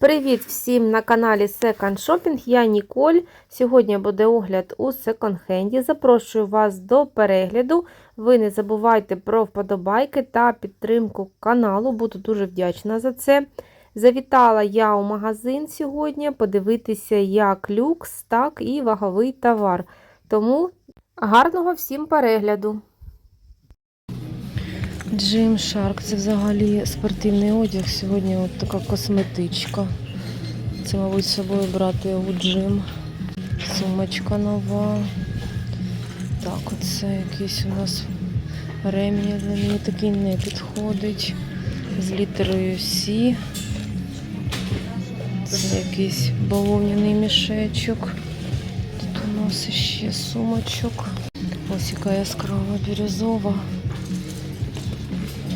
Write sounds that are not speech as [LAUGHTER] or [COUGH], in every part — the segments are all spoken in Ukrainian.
Привіт всім на каналі Second Shopping. Я Ніколь. Сьогодні буде огляд у секонд-хенді. Запрошую вас до перегляду. Ви не забувайте про вподобайки та підтримку каналу. Буду дуже вдячна за це. Завітала я у магазин сьогодні подивитися як люкс, так і ваговий товар. Тому гарного всім перегляду! Джим Shark це взагалі спортивний одяг. Сьогодні от така косметичка. Це, мабуть, з собою брати у джим. Сумочка нова. Так, оце якийсь у нас ремінь для мені такий не підходить. З літерою С. Це якийсь бавовняний мішечок. Тут у нас ще сумочок. Ось яка яскрава бірюзова.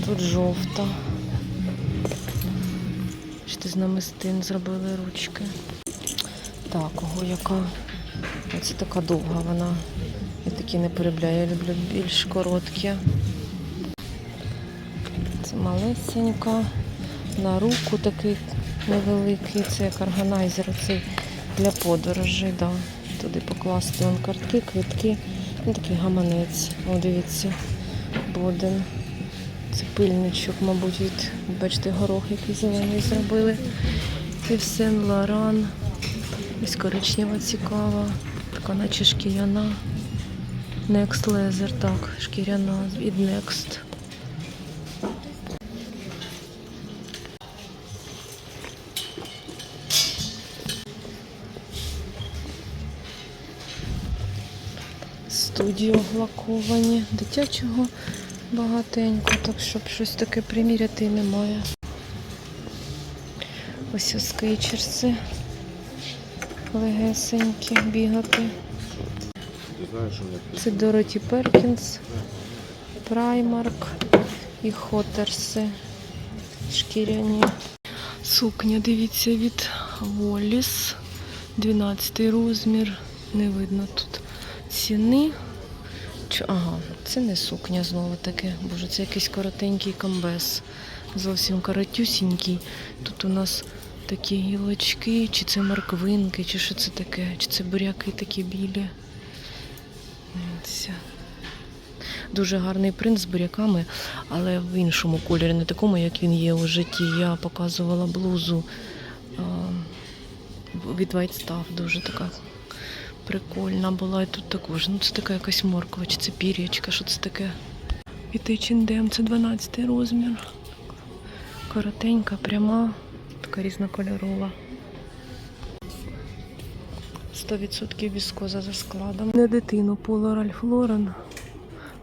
Тут жовта. Що з намистин зробили ручки. Так, ого, яка. Оце така довга вона. Я такі не полюбляю, я люблю більш короткі. Це малесенька. На руку такий невеликий. Це як органайзер оцей для подорожей. Да. Туди покласти вон картки, квитки. Ну, такий гаманець. О, дивіться, Боден. Пильничок, мабуть, від, бачите, горох, який зелений зробили. І Сен Лоран. Ось коричнева цікава. Така наче шкіряна. Next Leather, так, шкіряна від Next. Студіо лаковані. Дитячого багатенько, так щоб щось таке приміряти немає. Ось у скейчерси легесенькі бігати. Це Дороті Перкінс, Праймарк і Хотерси. Шкіряні. Сукня, дивіться, від Воліс. 12 розмір. Не видно тут ціни. Ага, це не сукня знову таки. Боже, це якийсь коротенький комбез. Зовсім коротюсінький. Тут у нас такі гілочки, чи це морквинки, чи що це таке, чи це буряки такі білі. Дуже гарний принт з буряками, але в іншому кольорі, не такому, як він є у житті. Я показувала блузу від White Stuff, дуже така прикольна була. І тут також. Ну, це така якась морква, чи це пір'ячка, що це таке? Від H&M, це 12 розмір. Коротенька, пряма, така різнокольорова. 100% віскоза за складом. Не дитину, Поло Ральф Лорен.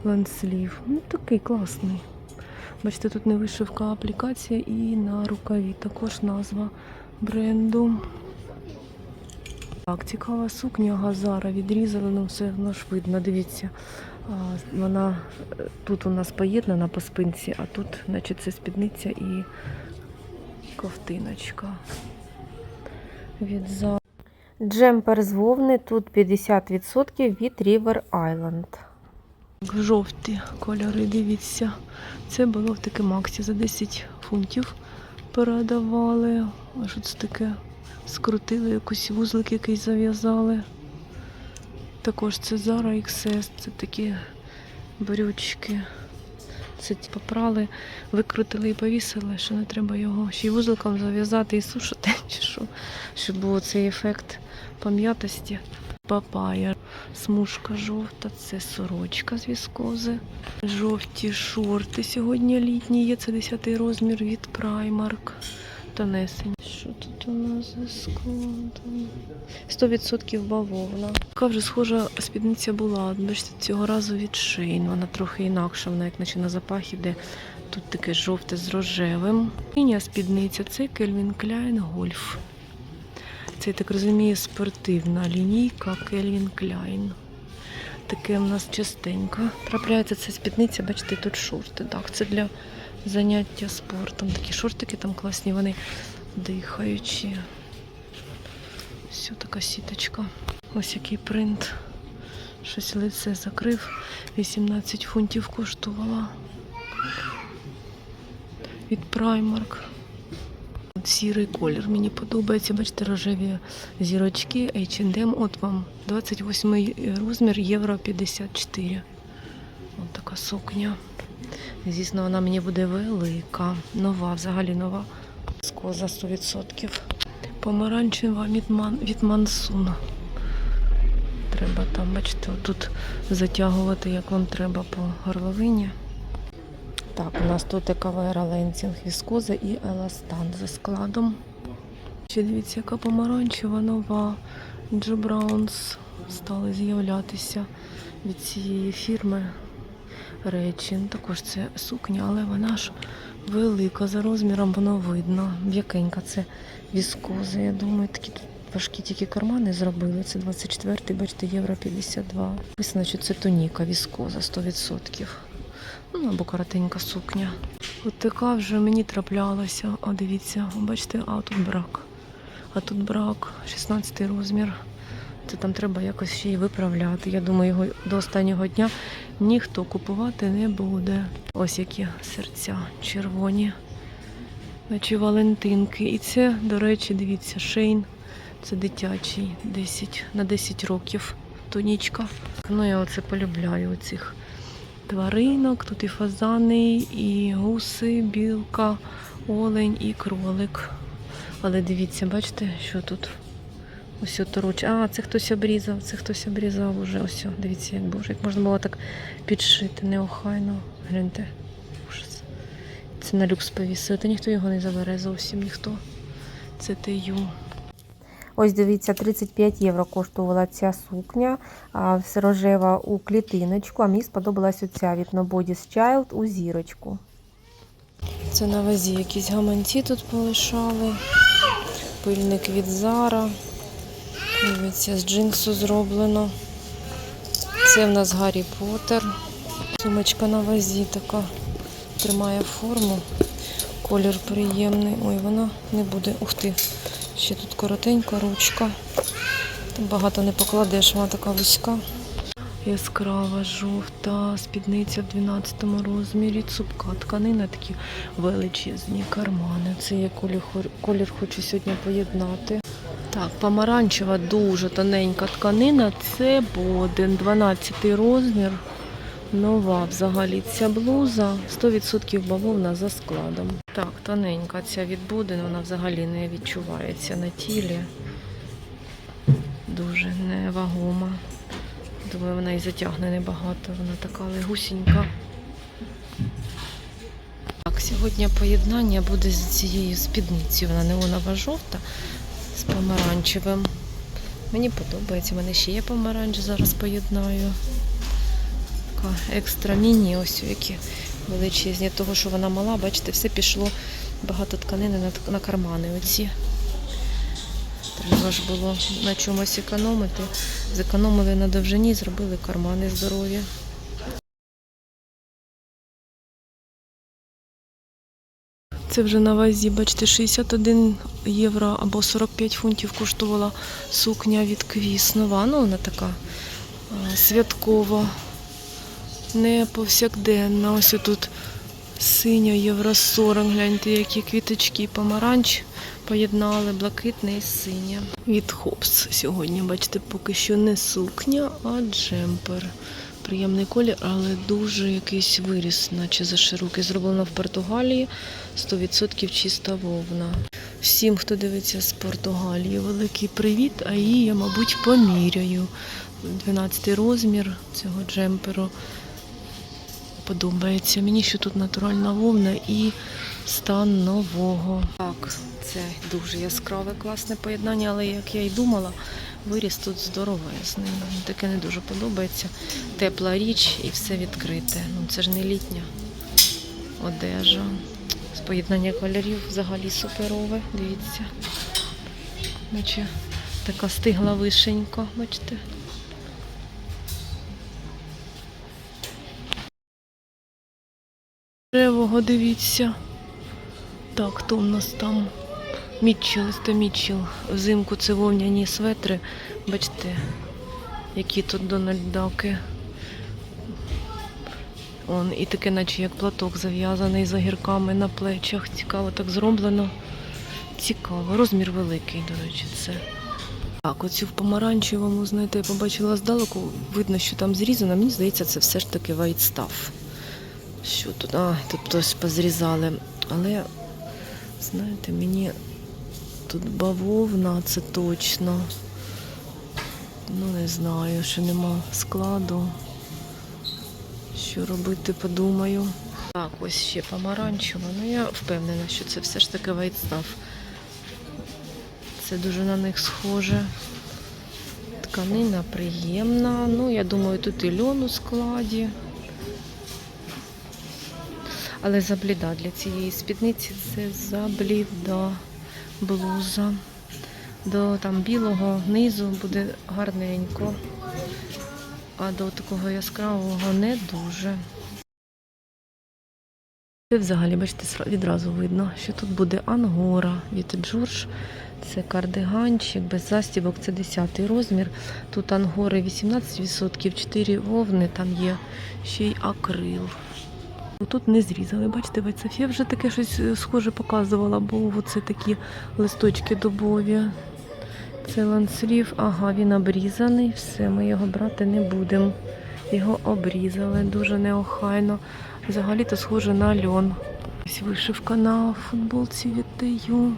Ланслів. Ну такий класний. Бачите, тут не вишивка, а аплікація і на рукаві також назва бренду. Так, цікава сукня Газара відрізала, ну все одно ж видно. Дивіться, а, вона е, тут у нас поєднана по спинці, а тут, значить, це спідниця і ковтиночка. Від за... Джемпер з вовни тут 50% від River Island. Жовті кольори, дивіться. Це було в таке Максі за 10 фунтів передавали. А що це таке? Скрутили якийсь вузлик, який зав'язали. Також це Zara XS, це такі брючки. Це попрали, викрутили і повісили, що не треба його ще й вузликом зав'язати і сушити, [LAUGHS] чи що, щоб був цей ефект пам'ятості. Папая, смужка жовта, це сорочка з віскози. Жовті шорти сьогодні літні є, це 10 розмір від Primark. Тонесень. Що тут у нас за складом? 100% бавовна. Така вже схожа спідниця була. Бачите, цього разу від Шейн. Вона трохи інакша, вона як наче на запах іде. Тут таке жовте з рожевим. Лінія спідниця це Calvin Klein Golf. Це, я так розумію, спортивна лінійка Calvin Klein. Таке в нас частенько. Трапляється ця спідниця, бачите, тут шорти. Так, це для заняття спортом. Такі шортики там класні, вони дихаючі. Все, така сіточка. Ось який принт. Щось лице закрив. 18 фунтів коштувала. Від Primark. сірий колір. Мені подобається. Бачите, рожеві зірочки H&M. От вам 28 розмір, євро 54. От така сукня. Звісно, вона мені буде велика. Нова, взагалі нова. Скоза 100%. Помаранчева від, ман, від Мансуна. Треба там, бачите, тут затягувати, як вам треба по горловині. Так, у нас тут екавера ленцінг віскоза і еластан за складом. Ще дивіться, яка помаранчева нова. Джо Браунс стали з'являтися від цієї фірми речі. Ну, Також це сукня, але вона ж велика за розміром, воно видно. М'якенька це віскоза. Я думаю, такі важкі тільки кармани зробили. Це 24-й, бачите, євро 52. Написано, що це тоніка віскоза 100%. Ну, або коротенька сукня. От така вже мені траплялася. А дивіться, бачите, а тут брак. А тут брак, 16 розмір. Це там треба якось ще й виправляти. Я думаю, його до останнього дня ніхто купувати не буде. Ось які серця червоні. Наче Валентинки. І це, до речі, дивіться, шейн. Це дитячий, 10, на 10 років. Тонічка. Ну, я оце полюбляю оцих тваринок. Тут і фазани, і гуси, білка, олень і кролик. Але дивіться, бачите, що тут? Ось от руч. А, це хтось обрізав, це хтось обрізав уже. Ось, дивіться, як боже, як можна було так підшити неохайно. Гляньте. Ужас. Це на люкс повісили. Та ніхто його не забере зовсім ніхто. Це тию. Ось дивіться, 35 євро коштувала ця сукня. А, все рожева у клітиночку, а мені сподобалась оця від Nobody's Child у зірочку. Це на вазі якісь гаманці тут полишали. Пильник від Зара. Дивіться, з джинсу зроблено. Це в нас Гаррі Поттер. Сумочка на вазі така. Тримає форму. Колір приємний. Ой, вона не буде. Ух ти. Ще тут коротенька ручка. Там багато не покладеш, вона така вузька. Яскрава, жовта, спідниця в 12 розмірі, цупка тканина, такі величезні кармани. Це я колір, колір хочу сьогодні поєднати. Так, помаранчева, дуже тоненька тканина. Це боден, 12 розмір. Нова взагалі ця блуза, 100% бавовна за складом. Так, тоненька ця від вона взагалі не відчувається на тілі. Дуже невагома. Думаю, вона і затягне небагато, вона така легусінька. Так, сьогодні поєднання буде з цією спідницею. Вона неонова жовта з помаранчевим. Мені подобається, в мене ще є помаранч, зараз поєднаю. Така екстра міні, ось які величезні. Того, що вона мала, бачите, все пішло багато тканини на, на кармани. Оці. Треба ж було на чомусь економити. Зекономили на довжині, зробили кармани здорові. Це вже на вазі, бачите, 61 євро або 45 фунтів коштувала сукня від Квіснова. Ну, вона така святкова, не повсякденна. Ось тут синя євро 40, гляньте, які квіточки, помаранч поєднали, блакитне і синє. Від Хопс сьогодні, бачите, поки що не сукня, а джемпер. Приємний колір, але дуже якийсь виріс, наче за широкий. Зроблено в Португалії 100% чиста вовна. Всім, хто дивиться з Португалії, великий привіт, а її я, мабуть, поміряю. 12 розмір цього джемперу подобається. Мені що тут натуральна вовна і стан нового. Так, це дуже яскраве, класне поєднання, але як я й думала, виріс тут здоровезний. Мені Таке не дуже подобається. Тепла річ і все відкрите. Ну це ж не літня одежа. З поєднання кольорів взагалі суперове. Дивіться. Наче така стигла вишенька, бачите. Ревого, дивіться. Так, хто в нас там? Мітчел, це Мітчел. Взимку це вовняні светри. Бачите, які тут Дональдаки. Он, і таке, наче як платок зав'язаний за гірками на плечах. Цікаво так зроблено. Цікаво, розмір великий, до речі, це. Так, оцю в помаранчевому, знаєте, я побачила здалеку, видно, що там зрізано. Мені здається, це все ж таки stuff. Що тут? А, тут хтось позрізали. Але, знаєте, мені тут бавовна, це точно. Ну, не знаю, що нема складу. Що робити, подумаю. Так, ось ще помаранчева. Ну я впевнена, що це все ж таки stuff. Це дуже на них схоже. Тканина приємна. Ну, я думаю, тут і льон у складі. Але забліда для цієї спідниці це забліда блуза. До там білого низу буде гарненько, а до такого яскравого не дуже. Це взагалі, бачите, відразу видно, що тут буде ангора від Джордж. Це кардиганчик без застібок, це 10 розмір. Тут ангори 18%, 4 вовни, там є ще й акрил. Тут не зрізали, бачите, Вайцеф, я вже таке щось е, схоже показувала, бо оце такі листочки дубові. Це ланцрів, ага, він обрізаний, все, ми його брати не будемо. Його обрізали дуже неохайно. Взагалі-то схоже на льон. Ось вишивка на футболці від Таю.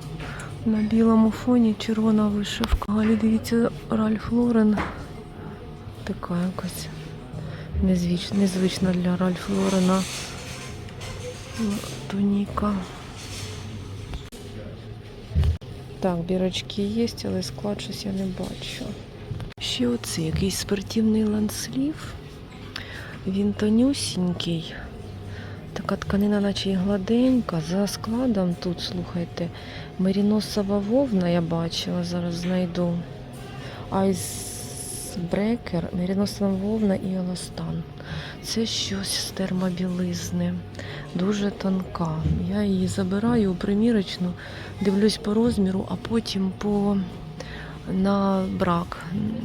На білому фоні червона вишивка. Галі, дивіться, Ральф Лорен. Така незвич, незвична для Ральф Лорена туніка. Так, бірочки є, але склад щось я не бачу. Ще оцей якийсь спортивний ланслів. Він тонюсінький. Така тканина, наче і гладенька. За складом тут, слухайте, меріносова вовна я бачила, зараз знайду. Айсбрекер, меріносова вовна і еластан. Це щось з термобілизни. Дуже тонка. Я її забираю у примірочну, дивлюсь по розміру, а потім по на брак,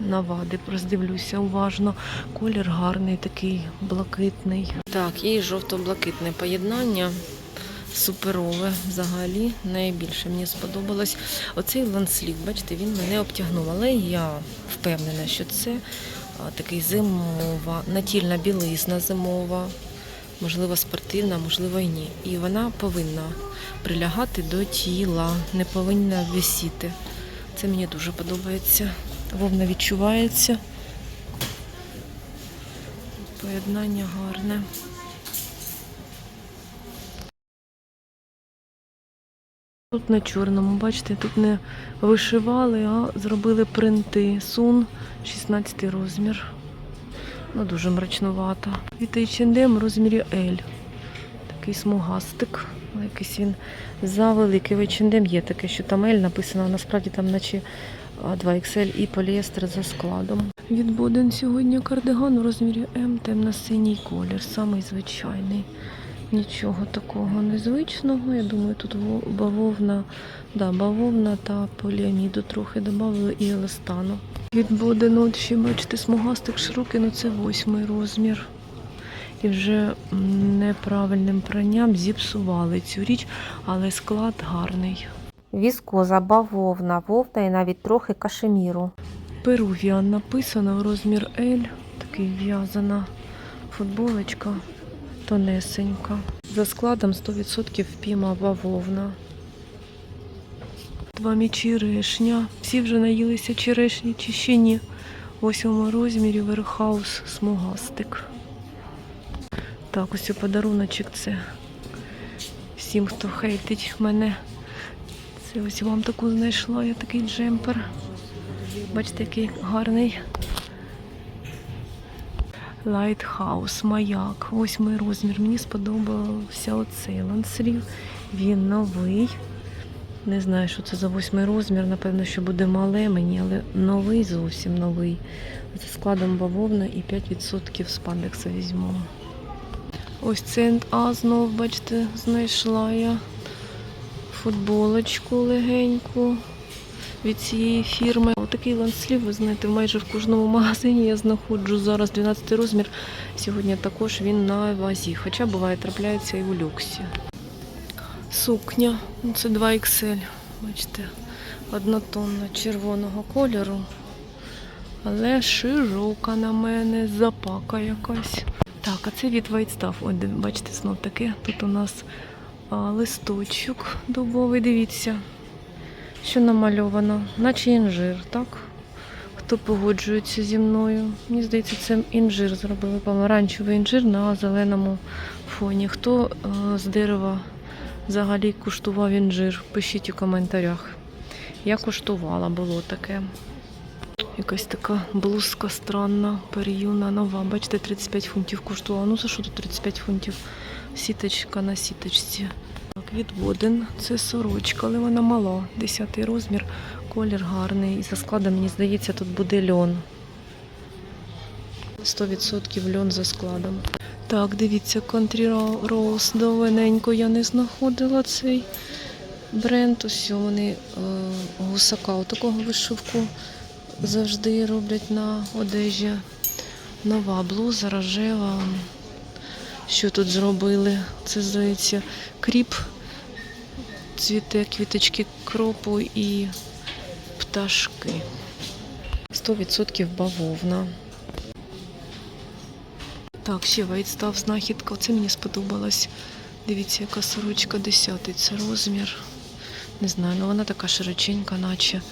на вади. Роздивлюся уважно. Колір гарний, такий блакитний. Так, і жовто-блакитне поєднання. Суперове взагалі. Найбільше мені сподобалось. Оцей ланслів, бачите, він мене обтягнув. Але я впевнена, що це такий зимова, натільна білизна зимова, можливо, спортивна, можливо, і ні. І вона повинна прилягати до тіла, не повинна висіти. Це мені дуже подобається. Вовна відчувається. Поєднання гарне. Тут на чорному, бачите, тут не вишивали, а зробили принти. Сун 16 розмір. Ну, дуже мрачнувато. Від H&M в розмірі L. Такий смугастик. Але Якийсь він завеликий. В H&M є таке, що там L написано, а насправді там наче 2XL і поліестер за складом. Від Боден сьогодні кардиган в розмірі М, темно-синій колір, самий звичайний. Нічого такого незвичного. Я думаю, тут бавовна, да, бавовна та поліаміду трохи додали і еластану. Від Боден ще, бачите, смугастик широкий, ну це восьмий розмір. І вже неправильним пранням зіпсували цю річ, але склад гарний. Віскоза, бавовна, вовна і навіть трохи кашеміру. Перувіан написано розмір L, такий в'язана футболочка тонесенька. За складом 100% піма бавовна. Два мі черешня. Всі вже наїлися черешні чи ще ні. Восьмому розмірі верхаус смугастик. Так, ось подаруночок це всім, хто хейтить мене. Це ось вам таку знайшла, я такий джемпер. Бачите, який гарний. Лайтхаус, маяк, восьмий розмір. Мені сподобався оцей ланцрів. Він новий. Не знаю, що це за восьмий розмір. Напевно, що буде мале мені, але новий, зовсім новий. За складом бавовна і 5% спандекса візьму. Ось це А знов, бачите, знайшла я футболочку легеньку від цієї фірми. Отакий ланслів, ви знаєте, майже в кожному магазині я знаходжу зараз 12 розмір. Сьогодні також він на вазі, хоча буває трапляється і у люксі. Сукня, ну, це 2XL. Бачите, однотонна червоного кольору. Але широка на мене, запака якась. Так, а це від White Stuff. Ось, бачите, знов таки. Тут у нас листочок дубовий, дивіться, що намальовано, наче інжир, так? Хто погоджується зі мною? Мені здається, це інжир зробили помаранчевий інжир на зеленому фоні. Хто е, з дерева взагалі куштував інжир? Пишіть у коментарях. Я куштувала, було таке. Якась така блузка странна, переюна, нова. Бачите, 35 фунтів коштувала. Ну за що тут 35 фунтів? Сіточка на сіточці. Так, від Боден. Це сорочка, але вона мала. 10 розмір, колір гарний. І за складом, мені здається, тут буде льон. 100% льон за складом. Так, дивіться, Country Rose давненько я не знаходила цей бренд. Ось вони е, гусака такого вишивку завжди роблять на одежі. Нова блуза, рожева. Що тут зробили? Це здається кріп, цвіте квіточки кропу і пташки. 100% бавовна. Так, ще став знахідка. Це мені сподобалось. Дивіться, яка сорочка 10 це розмір. Не знаю, ну вона така широченька, наче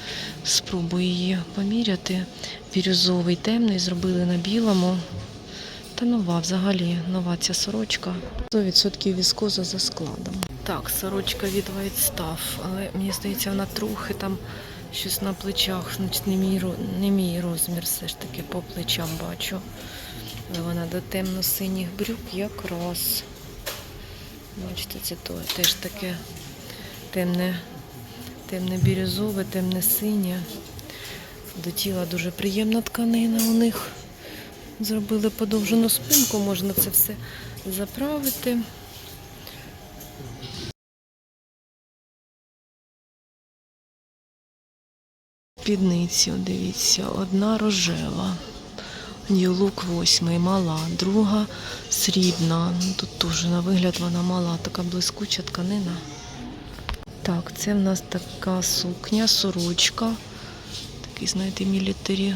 спробую її поміряти. Бірюзовий темний зробили на білому. Та нова взагалі, нова ця сорочка. 100% віскоза за складом. Так, сорочка від White Stuff, але мені здається, вона трохи там щось на плечах, значить не мій, не мій розмір, все ж таки по плечам бачу. Але вона до темно-синіх брюк якраз. Бачите, це то, теж таке темне, темне бірюзове, темне синє. До тіла дуже приємна тканина у них. Зробили подовжену спинку, можна це все заправити. Спідниці, дивіться, одна рожева. Look 8 мала, друга срібна. Ну, Тут теж на вигляд вона мала, така блискуча тканина. Так, це в нас така сукня, сорочка. Такий, знаєте, мілітарі,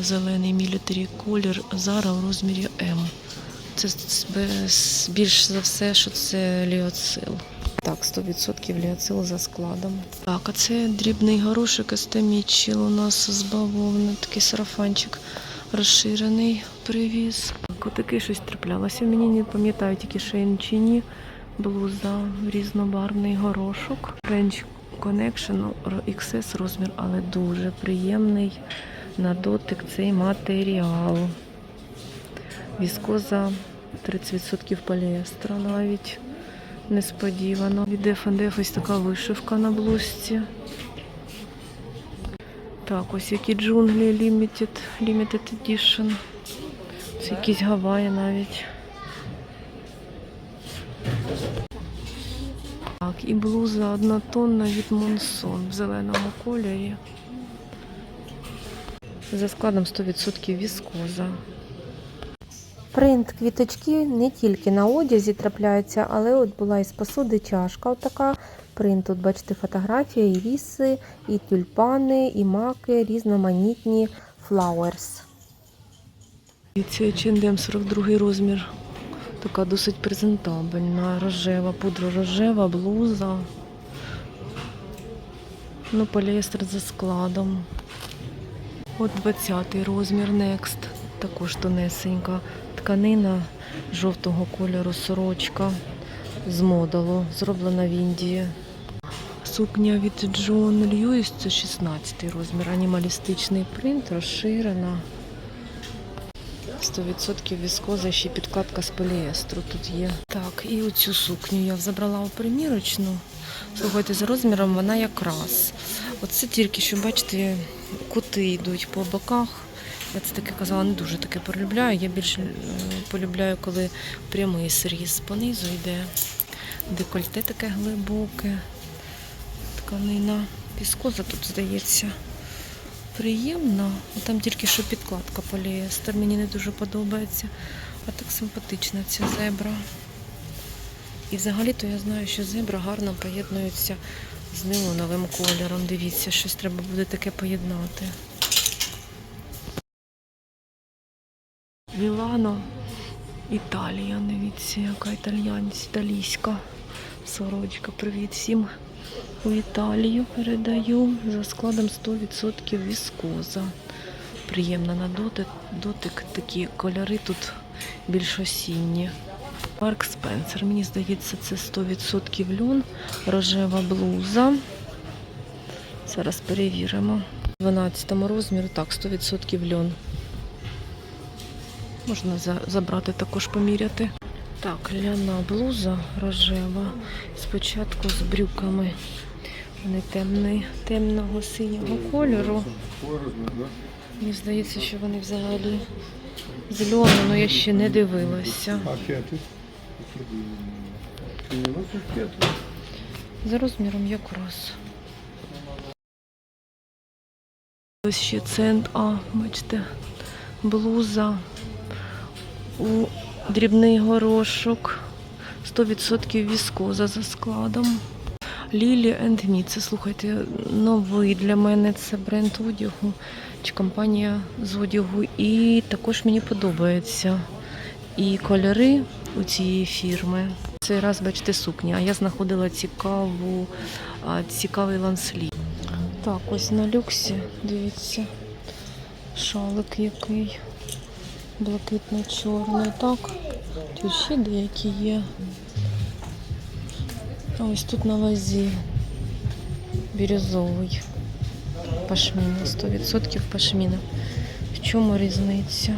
зелений мілітарі колір. Зара в розмірі М. Це більш за все, що це ліоцил. Так, 100% ліоцил за складом. Так, а це дрібний горошок Естемічіл у нас з бавовни, такий сарафанчик розширений привіз. Так, отаке щось траплялося. Мені не пам'ятаю тільки шейн. Блуза, різнобарвний горошок. French Connection XS розмір, але дуже приємний на дотик цей матеріал. Віскоза 30% поліестера навіть. Несподівано. Від F&F ось така вишивка на блузці. Так, ось які джунглі Limited, Limited Edition. Це якісь Гаваї навіть. Так, і блуза однотонна від Монсон в зеленому кольорі. За складом 100% віскоза. Принт квіточки не тільки на одязі трапляються, але от була із посуди чашка. Отака. Принт, тут бачите, фотографія, і ріси, і тюльпани, і маки, різноманітні flowers. Це H&M 42 розмір. Така досить презентабельна, рожева, пудра рожева, блуза. Ну, поліестер за складом. От 20 розмір Next. Також тонесенька. Тканина жовтого кольору, сорочка з модулу, зроблена в Індії. Сукня від Джон Льюіс, це 16 розмір, анімалістичний принт, розширена. 100% віскоза, ще підкладка з поліестру тут є. Так, і оцю сукню я забрала у примірочну. Слухайте, за розміром вона якраз. Оце тільки що, бачите, кути йдуть по боках. Я це таке казала, не дуже таке полюбляю. Я більше е, полюбляю, коли прямий сріз понизу йде. Декольте таке глибоке. Тканина. Віскоза тут, здається, приємна. Там тільки що підкладка поліестер. Мені не дуже подобається. А так симпатична ця зебра. І взагалі-то я знаю, що зебра гарно поєднуються з неоновим кольором. Дивіться, щось треба буде таке поєднати. Мілано, Італія, дивіться, яка італійська, італійська сорочка. Привіт всім у Італію передаю за складом 100% віскоза. Приємна на дотик, дотик, такі кольори тут більш осінні. Марк Спенсер, мені здається, це 100% льон, рожева блуза. Зараз перевіримо. 12 розміру, так, 100% льон. Можна забрати також поміряти. Так, ляна блуза рожева. Спочатку з брюками. Вони темний, темного синього кольору. Мені здається, що вони взагалі з льону, але я ще не дивилася. За розміром якраз. Ось ще цент А, бачите, блуза у дрібний горошок. 100% віскоза за складом. Лілі енд Мі. Це слухайте, новий для мене це бренд одягу чи компанія з одягу. І також мені подобається. І кольори у цієї фірми. Цей раз, бачите, сукня, а я знаходила цікаву, цікавий ланслі. Так, ось на люксі, дивіться, шалик який. Блакитно-чорний. Так, тут ще деякі є. Ось тут на вазі бірюзовий. Пашміна, 100% пашміна. В чому різниця?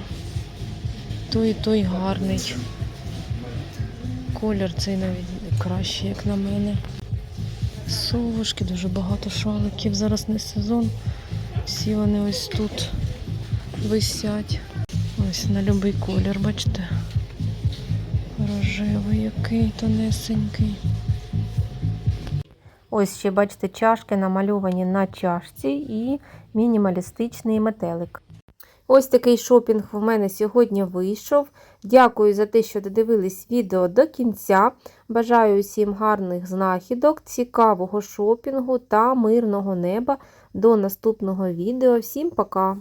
Той і той гарний. Колір цей навіть кращий, як на мене. Совушки, дуже багато шаликів. Зараз не сезон. Всі вони ось тут висять. Ось на будь-який колір, бачите? Рожевий який тонесенький. Ось ще бачите, чашки намальовані на чашці і мінімалістичний метелик. Ось такий шопінг в мене сьогодні вийшов. Дякую за те, що додивились відео до кінця. Бажаю усім гарних знахідок, цікавого шопінгу та мирного неба. До наступного відео. Всім пока!